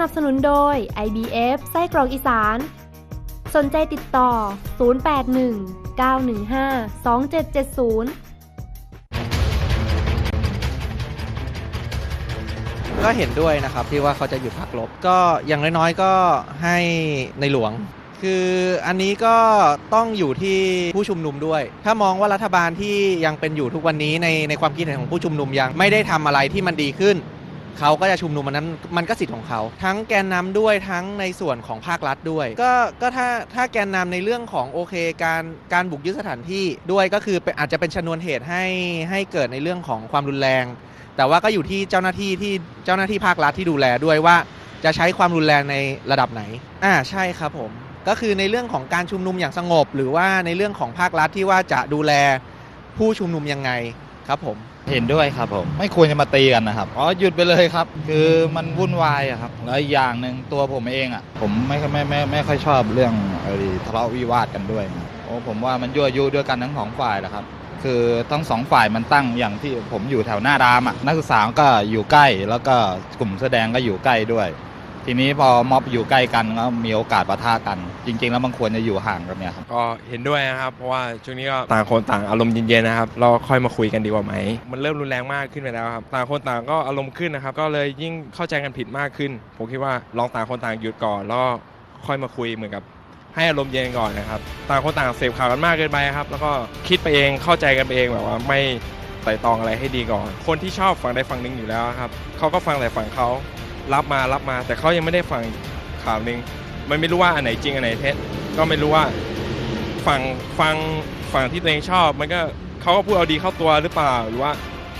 นับสนุนโดย IBF ไส้กรอกอีสาน สนใจติดต่อ 081 915 2770ก็เห็นด้วยนะครับที่ว่าเขาจะหยุดพักรบก็อย่างน้อยๆก็ให้ในหลวง คืออันนี้ก็ต้องอยู่ที่ผู้ชุมนุมด้วย ถ้ามองว่ารัฐบาลที่ยังเป็นอยู่ทุกวันนี้ในในความคิดเห็นของผู้ชุมนุมยังไม่ได้ทำอะไรที่มันดีขึ้น เขาก็จะชุมนุมมันนั้นมันก็สิทธิ์ของเขา ทั้งแกนนำด้วยทั้งในส่วนของภาครัฐด้วย ก็ก็ถ้าถ้าแกนนำในเรื่องของโอเคการการบุกยึดสถานที่ด้วยก็คืออาจจะเป็นชนวนเหตุให้ให้เกิดในเรื่องของความรุนแรง แต่ว่าก็อยู่ที่เจ้าหน้าที่ที่เจ้าหน้าที่ภาครัฐที่ดูแลด้วยว่าจะใช้ความรุนแรงในระดับไหน อ่าใช่ครับผม ก็คือในเรื่องของการชุมนุมอย่างสงบ หรือว่าในเรื่องของภาครัฐที่ว่าจะดูแลผู้ชุมนุมยังไงครับผม เห็นด้วยครับผมไม่ควรจะมาตีกันนะครับอ๋อหยุดไปเลยครับ คือมันวุ่นวายอะครับแล้วอีกอย่างหนึ่งตัวผมเองอะผมไม่ไม่ไม่ไม่ค่อยชอบเรื่องไอ้ทะเลาะวิวาทกันด้วยนะโอ้ผมว่ามันยั่วยุด้วยกันทั้งสองฝ่ายแหละครับ คือทั้งสองฝ่ายมันตั้งอย่างที่ผมอยู่แถวหน้ารามอะนักศึกษาก็อยู่ใกล้แล้วก็กลุ่มแสอแดงก็อยู่ใกล้ด้วย ทีนี้พอม็อบอยู่ใกล้กันก็มีโอกาสปะทะกัน จริง ๆ แล้วมันควรจะอยู่ห่างกันเนี่ยครับก็เห็นด้วยนะครับ เพราะว่าช่วงนี้ก็ต่างคนต่างอารมณ์เย็นๆนะครับเราค่อยมาคุยกันดีกว่าไหม มันเริ่มรุนแรงมากขึ้นไปแล้วครับต่างคนต่างก็อารมณ์ขึ้นนะครับ ก็เลยยิ่งเข้าใจกันผิดมากขึ้น ผมคิดว่าลองต่างคนต่างหยุดก่อนแล้วก็ค่อยมาคุยเหมือนกับให้อารมณ์เย็นก่อนนะครับ ต่างคนต่างเสพข่าวกันมากเกินไปครับ แล้วก็คิดไปเองเข้าใจกันไปเองแบบว่าไม่ไต่ตรองอะไรให้ดีก่อน คนที่ชอบฝั่งใดฝั่งหนึ่งอยู่แล้วครับเขาก็ฟังแต่ฝั่งเขา รับมารับมา แต่เขายังไม่ได้ฟังข่าวหนึ่งมันไม่รู้ว่าอันไหนจริงอันไหนเท็จก็ไม่รู้ว่าฝั่งฟังฝั่งที่ตัวเองชอบ มันก็เขาก็พูดเอาดีเข้าตัวหรือเปล่าหรือว่า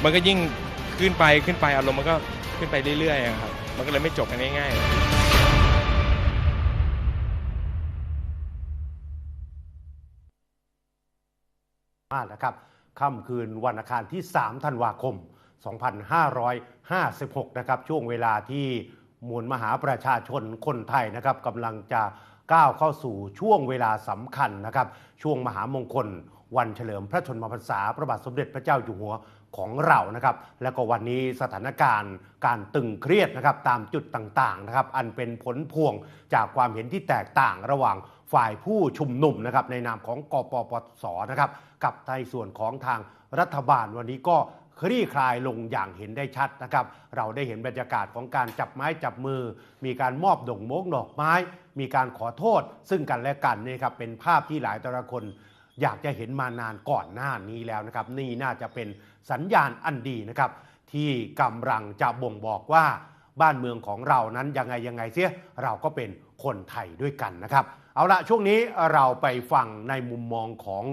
มันก็ยิ่งขึ้นไปขึ้นไปอารมณ์มันก็ขึ้นไปเรื่อยๆครับมันก็เลยไม่จบกันง่ายๆมากนะครับค่ำคืนวันอังคารที่ 3 ธันวาคม 2556 นะครับ ช่วงเวลาที่มวลมหาประชาชนคนไทยนะครับกำลังจะก้าวเข้าสู่ช่วงเวลาสำคัญนะครับ ช่วงมหามงคล วันเฉลิมพระชนมพรรษา พระบาทสมเด็จพระเจ้าอยู่หัวของเรานะครับ แล้วก็วันนี้สถานการณ์การตึงเครียดนะครับตามจุดต่างๆนะครับ อันเป็นผลพวงจากความเห็นที่แตกต่างระหว่างฝ่ายผู้ชุมนุมนะครับในนามของกปปสนะครับ กับในส่วนของทางรัฐบาลวันนี้ก็ คลี่คลายลงอย่างเห็นได้ชัดนะครับ เราได้เห็นบรรยากาศของการจับไม้จับมือ มีการมอบดอกมกดอกไม้ มีการขอโทษ ซึ่งกันและกันนี่ครับเป็นภาพที่หลายต่ละคน อยากจะเห็นมานานก่อนหน้านี้แล้วนะครับ นี่น่าจะเป็นสัญญาณอันดีนะครับ ที่กำลังจะบ่งบอกว่าบ้านเมืองของเรานั้นยังไงยังไงเสียเราก็เป็นคนไทยด้วยกันนะครับ เอาละช่วงนี้เราไปฟังในมุมมองของ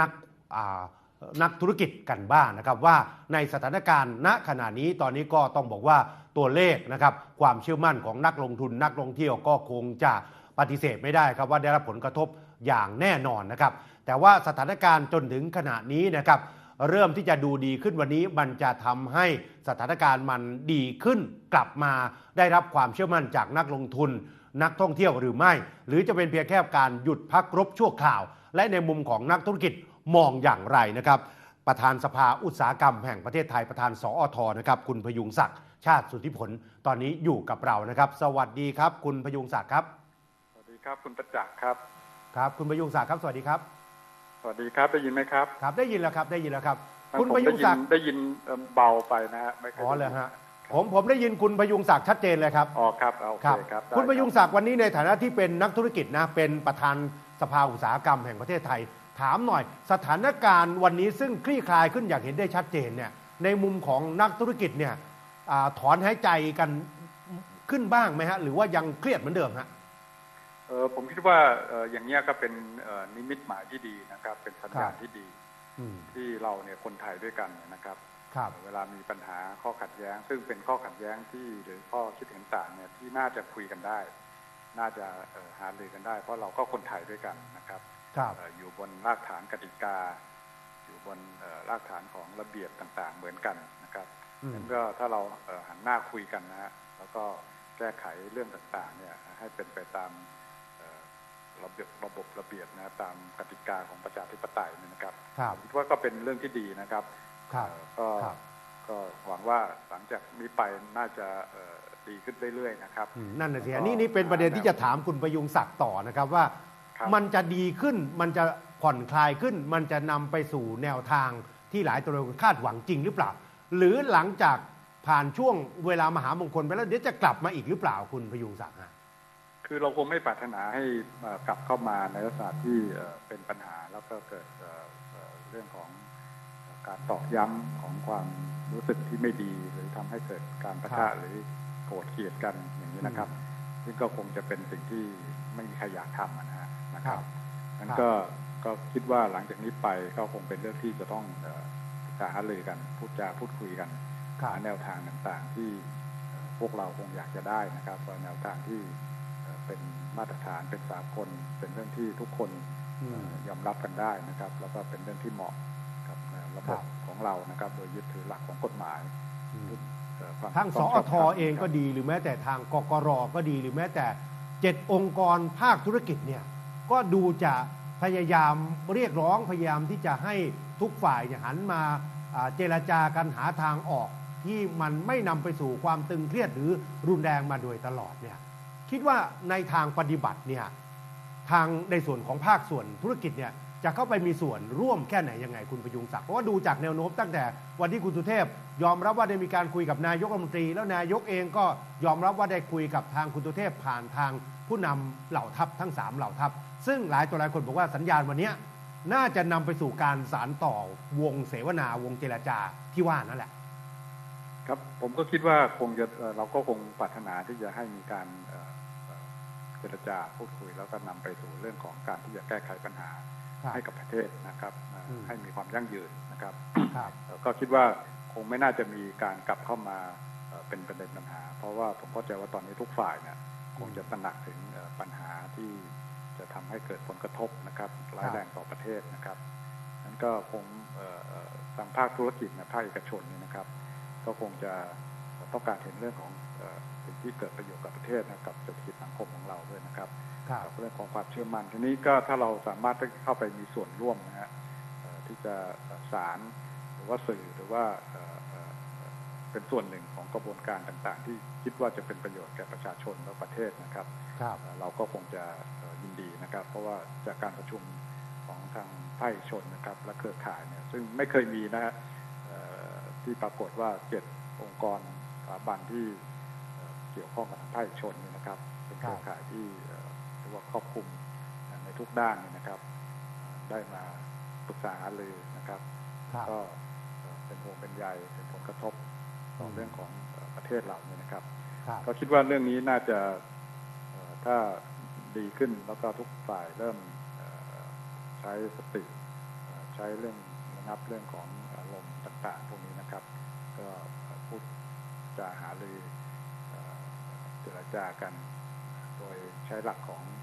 นักอ่า นักธุรกิจกันบ้างนะครับว่าในสถานการณ์ณขณะนี้ตอนนี้ก็ต้องบอกว่าตัวเลขนะครับความเชื่อมั่นของนักลงทุนนักลงเที่ยวก็คงจะปฏิเสธไม่ได้ครับว่าได้รับผลกระทบอย่างแน่นอนนะครับ แต่ว่าสถานการณ์จนถึงขณะนี้นะครับเริ่มที่จะดูดีขึ้นวันนี้มันจะทำให้สถานการณ์มันดีขึ้นกลับมาได้รับความเชื่อมั่นจากนักลงทุน นักท่องเที่ยวหรือไม่ หรือจะเป็นเพียงแค่การหยุดพักรบชั่วคราว และในมุมของนักธุรกิจ มองอย่างไรนะครับ ประธานสภาอุตสาหกรรมแห่งประเทศไทยประธานสอทนะครับคุณพยุงศักดิ์ชาติสุทธิผลตอนนี้อยู่กับเรานะครับ สวัสดีครับ คุณพยุงศักดิ์ครับ สวัสดีครับคุณประจักษ์ครับครับ คุณพยุงศักดิ์ครับ สวัสดีครับ สวัสดีครับได้ยินไหมครับครับ ได้ยินแล้วครับได้ยินแล้วครับ คุณผมพยุได้งยิศันกดิ์ได้ยินเอิ่มเบาไปนะฮะไม่เคยอ๋อได้เลยนฮะผมผมได้ยินคุณพยุงศักดิ์ชัดเจนเลยครับอ๋อครับโอเคครับครับได้คุณพยุงรับศักดิ์วันนี้ในฐานะที่เป็นนักธุรกิจนะเป็นประธานสภาอุตสาหกรรมแห่งประเทศไทย ถามหน่อย สถานการณ์วันนี้ซึ่งคลี่คลายขึ้นอย่างเห็นได้ชัดเจนเนี่ยในมุมของนักธุรกิจเนี่ยอาถอนหายใจกันขึ้นบ้างไหมฮะ หรือว่ายังเครียดเหมือนเดิมฮะเออผมคิดว่าเอ่ออย่างเนี้ยก็เป็นเอ่อนิมิตหมายที่ดีนะครับ เป็นสัญญาณที่ดีอืมที่เราเนี่ยคนไทยด้วยกันนะครับครับเวลามีปัญหาข้อขัดแย้ง ซึ่งเป็นข้อขัดแย้งที่หรือข้อคิดเห็นต่างเนี่ยที่น่าจะคุยกันได้ น่าจะเอ่อหารือกันได้ เพราะเราก็คนไทยด้วยกันนะครับครับเอ่ออยู่บนรากฐานกติกา อยู่บนเอ่อรากฐานของระเบียบต่างๆ เหมือนกันนะครับอืมงั้นก็ถ้าเราเอ่อหันหน้าคุยกันนะฮะแล้วก็แก้ไขเรื่องต่างๆเนี่ยให้เป็นไปตามเอ่อระเบียบระบบระเบียบนะตามกติกาของประชาธิปไตยเนี่ยนะครับครับคิดว่าก็เป็นเรื่องที่ดีนะครับครับเอ่อก็ครับก็หวังว่าหลังจากนี้ไปน่าจะเอ่อดีขึ้นเรื่อยๆนะครับอืมนั่นน่ะสิแล้วก็นี่นี่เป็นประเด็นที่จะถามคุณประยุงศักดิ์ต่อนะครับว่าครับ มันจะดีขึ้น มันจะผ่อนคลายขึ้น มันจะนำไปสู่แนวทางที่หลายตัวเราคาดหวังจริงหรือเปล่า หรือหลังจากผ่านช่วงเวลามหามงคลไปแล้วเดี๋ยวจะกลับมาอีกหรือเปล่าคุณประยุงศักดิ์ฮะคือเราคงไม่ปรารถนาให้เอ่อกลับเข้ามาในลักษณะที่เอ่อเป็นปัญหาแล้วก็เกิดเอ่อเอ่อเรื่องของการตอกย้ำของความรู้สึกที่ไม่ดี หรือทำให้เกิดการประครัทะบหรือโกรธเกลียดกันอย่างนี้นะครับ ซึ่งก็คงจะเป็นสิ่งที่ไม่มีใครอยากทำอะนะฮะ นะครับนั้นครับก็ก็คิดว่าหลังจากนี้ไปก็คงเป็นเรื่องที่จะต้องเอ่อปรึกษาหารือกันพูดจาพูดคุยกันครับหาแนวทางต่างๆที่เอ่อพวกเราคงอยากจะได้นะครับว่าแนวทางที่เอ่อเป็นมาตรฐานเป็นสากลเป็นเรื่องที่ทุกคนอืมเอ่อยอมรับกันได้นะครับ แล้วก็เป็นเรื่องที่เหมาะกับเอ่อระบครับบของเรานะครับ โดยยึดถือหลักของกฎหมายอืมเอ่อความทั้งสถูอกต้ทชบธรรมเองก็ครับดีหรือแม้แต่ทางกกรก็ดีหรือแม้แต่เจ็ดองค์กรภาคธุรกิจเนี่ย ก็ดูจะพยายามเรียกร้องพยายามที่จะให้ทุกฝ่ายหันมาอ่าเจรจากันหาทางออกที่มันไม่นำไปสู่ความตึงเครียดหรือรุนแรงมาโดยตลอดเนี่ยคิดว่าในทางปฏิบัติเนี่ยทางในส่วนของภาคส่วนธุรกิจเนี่ยจะเข้าไปมีส่วนร่วมแค่ไหนยังไงคุณประยุงศักดิ์เพราะว่าดูจากแนวโน้มตั้งแต่วันที่คุณสุเทพ ยอมรับว่าได้มีการคุยกับนายกรัฐมนตรี แล้วนายกเองก็ยอมรับว่าได้คุยกับทางคุณสุเทพผ่านทางผู้นำเหล่าทัพทั้ง 3 เหล่าทัพ ซึ่งหลายตัวหลายคนบอกว่าสัญญาณวันเนี้ยน่าจะนำไปสู่การสารต่อวงเสวนาวงเจรจาที่ว่านั่นแหละ ครับผมก็คิดว่าคงจะเอ่อเราก็คงปรารถนาที่จะให้มีการเอ่อเอ่อเจรจาพูดคุยแล้วก็นำไปสู่เรื่องของการที่จะแก้ไขปัญหาครับให้กับประเทศนะครับเอ่ออมให้มีความยั่งยืนนะครับครับเอ่อก็คิดว่าค งไม่น่าจะมีการกลับเข้ามาเอ่อเป็นประเด็นปัญหา เพราะว่าผมเข้าใจว่าตอนนี้ทุกฝ่ายเนี่ยคงจะตระหนักถึงเอ่อปัญหาที่จะทำให้เกิดผลกระทบนะครับร้ายแรงต่อประเทศนะครับนั้นก็คงเอ่อเอ่อทางภาคธุรกิจนะภาคเอกชนเนี่ยนะครับ ก็คงจะต้องการเห็นเรื่องของเอ่อสิ่งที่เกิดประโยชน์กับประเทศนะกับเศรษฐกิจสังคมของเราด้วยนะครับครับกับเรื่องของความเชื่อมั่นทีนี้ก็ถ้าเราสามารถเข้าไปมีส่วนร่วมนะฮะเอ่อที่จะเอ่อสารหรือ ว่าสื่อหรือว่าเอ่อเอ่อเอ่อเป็นส่วนหนึ่งของกระบวนการต่างๆ ที่คิดว่าจะเป็นประโยชน์แก่ประชาชนและประเทศนะครับครับเอ่อเราก็คงจะเอ่อยินดีนะครับ เพราะว่าจากการประชุมของทางภาคเอกชนนะครับ และเครือข่ายเนี่ยซึ่งไม่เคยมีนะฮะเอ่อที่ปรากฏว่าเจ็ดองค์กรสถาบันที่เอ่อเกี่ยวข้องกับทางภาคเอกชนเนี่ยนะครับ เป็นเครือข่ายที่เอ่อเรียกว่าครอบคลุมในทุกด้านเนี่ยนะครับเอ่อได้มาปรึกษาหารือนะครับครับก็เอ่อเป็น ห่วงเป็นใยเป็นผลกระทบต่ออืมเรื่องของเอ่อประเทศเราเนี่ยนะครับครับก็คิดว่าเรื่องนี้น่าจะเอ่อถ้าดีขึ้นแล้วก็ทุกฝ่ายเริ่มเอ่อใช้สติเอ่อใช้เรื่องระงับเรื่องของอารมณ์ต่างๆพวกนี้นะครับ ก็พูดจาหารือเอ่อเจรจากัน โดยใช้หลักของเอ่อ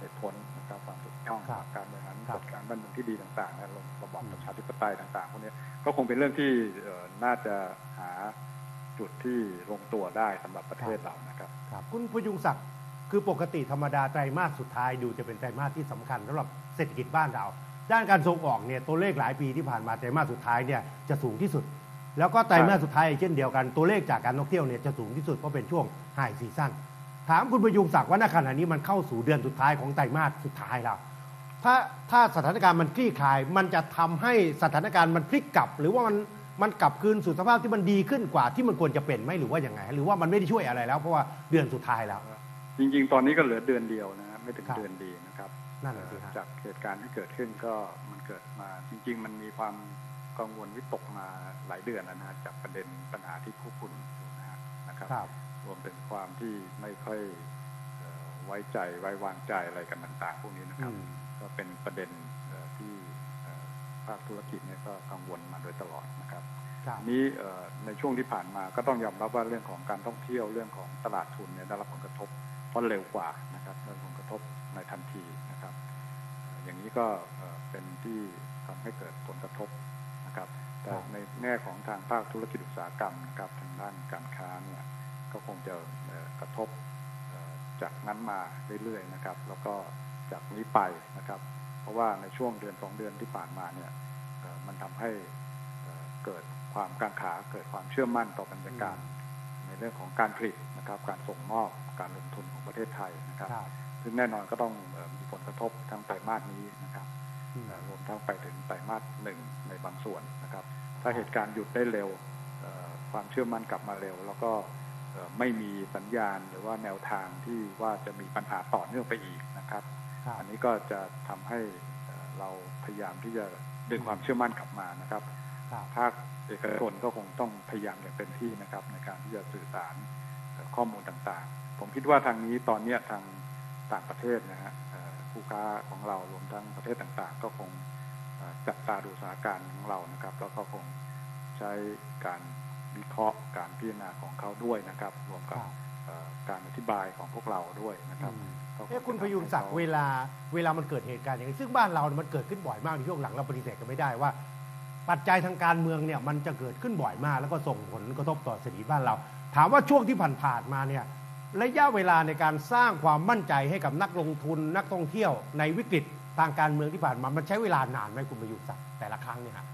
เหตุผลนะครับความถูกต้องครับการบริหารครับจัดการบ้านเมืองที่ดีต่างๆนะระบอบอืมประชาธิปไตยต่างๆพวกนี้ก็คงเป็นเรื่องที่เอ่อน่าจะหาจุดที่ลงตัวได้สำหรับประเทศเรานะครับครับคุณพยุงศักดิ์คือปกติธรรมดาไตรมาสสุดท้ายดูจะเป็นไตรมาสที่สำคัญสำหรับเศรษฐกิจบ้านเรา ด้านการส่งออกเนี่ยตัวเลขหลายปีที่ผ่านมาไตรมาสสุดท้ายเนี่ยจะสูงที่สุด แล้วก็ไตรมาสสุดท้ายเช่นเดียวกันตัวเลขจากการท่องเที่ยวเนี่ยจะสูงที่สุดเพราะเป็นช่วงไฮซีซั่น ถามคุณพยุงศักดิ์ว่าณขณะนี้มันเข้าสู่เดือนสุดท้ายของไตรมาสสุดท้ายแล้วถ้าถ้าสถานการณ์มันคลี่คลาย มันจะทำให้สถานการณ์มันพลิกกลับ หรือว่ามันมันกลับคืนสู่สภาพที่มันดีขึ้นกว่าที่มันควรจะเป็นไหมหรือว่าอย่างไง หรือว่ามันไม่ได้ช่วยอะไรแล้ว เพราะว่าเดือนสุดท้ายแล้ว จริง ๆ ตอนนี้ก็เหลือเดือนเดียวนะฮะไม่ถึงครับเดือนดีนะครับนั่นแหละสิฮะจากเหตุการณ์ที่เกิดขึ้นก็มันเกิดมา จริง ๆ มันมีความกังวลวิตกมาหลายเดือนแล้วนะฮะจากประเด็นปัญหาที่คู่คุณอยู่นะฮะนะครับครับร วมถึงความที่ไม่ค่อยเอ่อไว้ใจไว้วางใจอะไรกันต่าง ๆ พวกนี้นะครับอืมก็เป็นประเด็นเอ่อที่เอ่อภาคธุรกิจเนี่ยก็กังวลมาโดยตลอดนะครับครับทีนี้เอ่อในช่วงที่ผ่านมาก็ต้องยอมรับว่าเรื่องของการท่องเที่ยวเรื่องของตลาดทุนเนี่ยได้รับผลกระทบเพราะเร็วกว่านะครับได้รับผลกระทบในทันทีนะครับเอ่ออย่างนี้ก็เอ่อเป็นที่ทำให้เกิดผลกระทบนะครับแต่ครับในแง่ของทางภาคธุรกิจอุตสาหกรรมนะครับทางด้านการค้าเนี่ย ก็คงจะเอ่อกระทบเอ่อจากนั้นมาเรื่อยๆนะครับ แล้วก็จากนี้ไปนะครับ เพราะว่าในช่วงเดือนสองเดือนที่ผ่านมาเนี่ยเอ่อมันทำให้เอ่อเกิดความกังขาเกิดความเชื่อมั่นต่อบรรยากาศในเรื่องของการผลิตนะครับ การส่งมอบการลงทุนของประเทศไทยนะครับครับซึ่งแน่นอนก็ต้องเอ่อมีผลกระทบทั้งไตรมาสนี้นะครับอืมเอ่อรวมทั้งไปถึงไตรมาสหนึ่งในบางส่วนนะครับ ถ้าเหตุการณ์หยุดได้เร็วเอ่อความเชื่อมั่นกลับมาเร็ว แล้วก็เอ่อ ไม่มีสัญญาณหรือว่าแนวทางที่ว่าจะมีปัญหาต่อเนื่องไปอีกนะครับครับอันนี้ก็จะทำให้เอ่อเราพยายามที่จะดึงความเชื่อมั่นกลับมานะครับครับภาคเอกชนก็คงต้องพยายามอย่างเต็มที่นะครับ ในการที่จะสื่อสารเอ่อข้อมูลต่างๆ ผมคิดว่าทางนี้ตอนเนี้ยทางต่างประเทศนะฮะเอ่อผู้ค้าของเรารวมทั้งประเทศต่างๆ ก็คงเอ่อจับตาดูสถานการณ์ของเรานะครับ แล้วก็คงใช้การ วิเคราะห์การพิจารณาของเขาด้วยนะครับ รวมกับครับเอ่อการอธิบายของพวกเราด้วยนะครับอืมก็งเอ๊ะคุณจะพทำยุงศักดิ์ให้ขเวลาเวลามันเกิดเหตุการณ์อย่างนี้ซึ่งบ้านเราเนี่ยมันเกิดขึ้นบ่อยมากในช่วงหลังเราปฏิเสธกันไม่ได้ว่า ปัจจัยทางการเมืองเนี่ยมันจะเกิดขึ้นบ่อยมาก แล้วก็ส่งผลกระทบต่อเศรษฐกิจบ้านเรา ถามว่าช่วงที่ผ่านๆมาเนี่ยระยะเวลาในการสร้างความมั่นใจให้กับนักลงทุนนักท่องเที่ยวในวิกฤตทางการเมืองที่ผ่านมามันใช้เวลานานไหมคุณพยุงศักดิ์แต่ละครั้งเนี่ยฮะ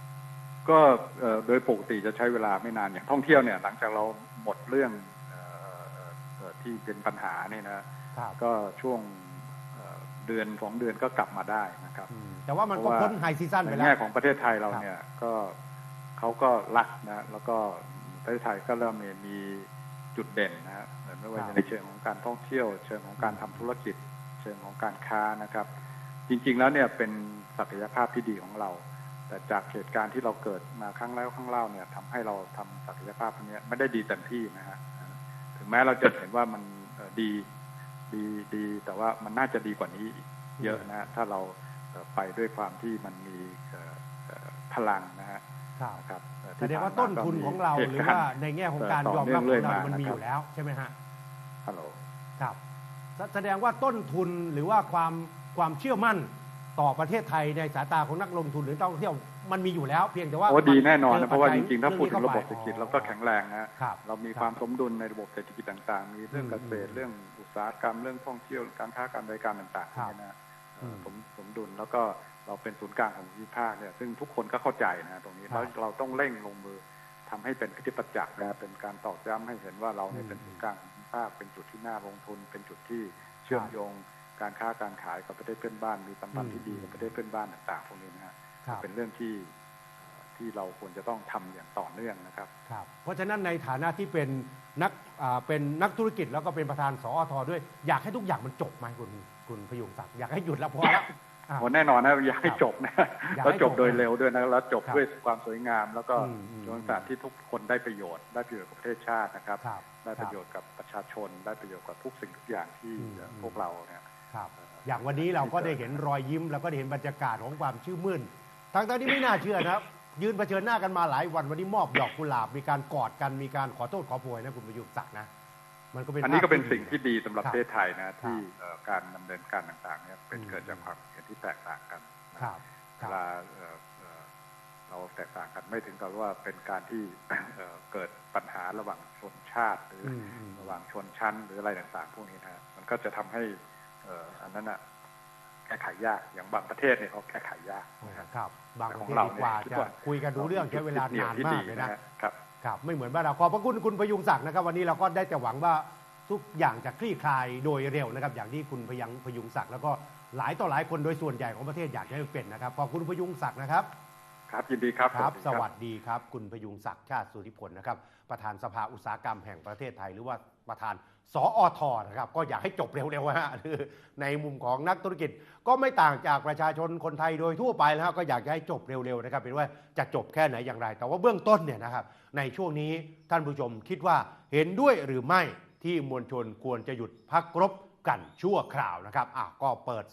ก็เอ่อโดยปกติจะใช้เวลาไม่นานอย่างท่องเที่ยวเนี่ยหลังจากเราหมดเรื่องเอ่อเอ่อเอ่อที่เป็นปัญหาเนี่ยนะครับก็ช่วงเอ่อเดือนสองเดือนก็กลับมาได้นะครับอืมแต่ว่ามันก็เพราะว่าพ้นไฮซีซั่นไปในแล้วแง่ของประเทศไทยเราเนี่ยก็เขาก็รักนะแล้วก็ประเทศไทยก็เริ่มมีมีจุดเด่นนะฮะไม่ว่าครับจะในเชิงของการท่องเที่ยว เชิงของการทำธุรกิจ เชิงของการค้านะครับ จริง ๆ แล้วเนี่ยเป็นศักยภาพที่ดีของเรา แต่จากเหตุการณ์ที่เราเกิดมาครั้งแล้วครั้งเล่าเนี่ยทำให้เราทำศักยภาพตรงเนี้ยไม่ได้ดีเต็มที่นะฮะถึงแม้เราจะเห็นว่ามันเอ่อดีดีดี แต่ว่ามันน่าจะดีกว่านี้อีกเยอะนะฮะถ้าเราเอ่อไปด้วยความที่มันมีเอ่อเอ่อพลังนะฮะครับนะครับเอ่อแสดงว่าต้นทุนของเราหรือว่าในแง่ของการยอมรับของเรามันมีอยู่แล้วใช่ไหมฮะฮัลโหลครับ แสแสดงว่าต้นทุนหรือว่าความความเชื่อมั่น ต่อประเทศไทยในสายตาของนักลงทุนหรือนักท่องเที่ยวมันมีอยู่แล้วเพียงแต่ว่าโอ้ดีแน่นอนจนะเพราะว่าปัจจัยริงๆ ถ้าพูดถึงระบบข้เศรษฐกิจอ๋อเราก็แข็งแรงนะครับเรามีความสมดุลในระบบเศรษฐกิจต่างๆ มีเรื่องอืมเกษตรเรื่องอุตสาหกรรมเรื่องท่องเที่ยวการค้าการบริการต่างๆครับเนี่ยนะเอ่ออมสมสมดุลแล้วก็เราเป็นศูนย์กลางของภูมิภาคเนี่ยซึ่งทุกคนก็เข้าใจนะตรงนี้ครับแล้วเราต้องเร่งลงมือทำให้เป็นที่ประจักษ์นะเป็นการตอกย้ำให้เห็นว่าเราเนี่ยอืมเป็นศูนย์กลางของภูมิภาคเป็นจุดที่น่าลงทุน เป็นจุดที่เชื่อมโยง การค้าการขายกับประเทศเพื่อนบ้านมีสัมพันธ์ที่ดีกับประเทศเพื่อนบ้านต่างๆพวกนี้นะฮะครับเป็นเรื่องที่เอ่อที่เราควรจะต้องทำอย่างต่อเนื่องนะครับครับ เพราะฉะนั้นในฐานะที่เป็นนักอ่าเป็นนักธุรกิจแล้วก็เป็นประธานสอทด้วย อยากให้ทุกอย่างมันจบไหมคุณคุณพยุงศักดิ์อยากให้หยุดแล้วพอแล้วอ่าโอ้แน่นอนนะอยากให้จบนะอยากแล้วให้จจบบโดยเร็วด้วยนะแล้วจบครับด้วยความสวยงาม แล้วก็อืมอืมจนสารที่ทุกคนได้ประโยชน์ได้ประโยชน์กับประเทศชาตินะครับครับ ได้ประโยชน์กับประชาชน ได้ประโยชน์กับทุกสิ่งทุกอย่างที่อืมเอ่อพวกเราเนี่ย ครับอย่างวันนี้เราก็ได้เห็นรอยยิ้มแล้วก็ได้เห็นบรรยากาศของความชื่นมื่นทั้งๆที่ไม่น่าเชื่อนะครับ ยืนเผชิญหน้ากันมาหลายวันวันนี้มอบดอกกุหลาบมีการกอดกันมีการขอโทษขอโพยนะคุณประยุทธ์ศักดิ์นะมันก็เป็นอันนี้ก็เป็นภาพสิ่งที่ดีสำหรับคประเทศไทยนะที่ครับเอ่อการดำเนินการต่างๆเนี่ยเป็นอืมเกิดจากความเห็นที่แตกต่างกันนะครับคเวรับลาเอ่อเอ่อเราแตกต่างกันไม่ถึงกับว่าเป็นการที่เอ่อเกิดปัญหาระหว่างชนชาติหรืออมอืมระหว่างชนชั้นหรืออะไรต่างๆ พวกนี้นะฮะมันก็จะทำให้เอ่ออันนั้นอะแก้ไขยากอย่างบางประเทศเนี่ยเขาแก้ไขยากนะฮะครับ บางแต่ปขระองเทศเราดีกว่าเนี่ยคิดจะว่าคุยกันรู้เรื่องใช้เวลานานมากเลยนะครับครับไม่เหมือนบ้านเราขอบพระคุณคุณพยุงศักดิ์นะครับ วันนี้เราก็ได้แต่หวังว่าทุกอย่างจะคลี่คลายโดยเร็วนะครับ อย่างที่คุณพยังพยุงศักดิ์แล้วก็หลายต่อหลายคนโดยส่วนใหญ่ของประเทศอยากให้เป็นนะครับขอบคุณพยุงศักดิ์นะครับครับยินดีครับครับสดีวัสดีครับ คุณพยุงศักดิ์ชาติสุริพลนะครับ ประธานสภาอุตสาหกรรมแห่งประเทศไทยหรือว่า ประธานสอทนะครับก็อยากให้จบเร็วๆฮะในมุมของนักธุรกิจก็ไม่ต่างจากประชาชนคนไทยโดยทั่วไปแล้วก็อยากให้จบเร็วๆนะครับเป็นว่าจะจบแค่ไหนอย่างไร แต่ว่าเบื้องต้นเนี่ยนะครับในช่วงนี้ท่านผู้ชมคิดว่าเห็นด้วยหรือไม่ที่มวลชนควรจะหยุดพักรบกันชั่วคราวนะครับอะก็เปิด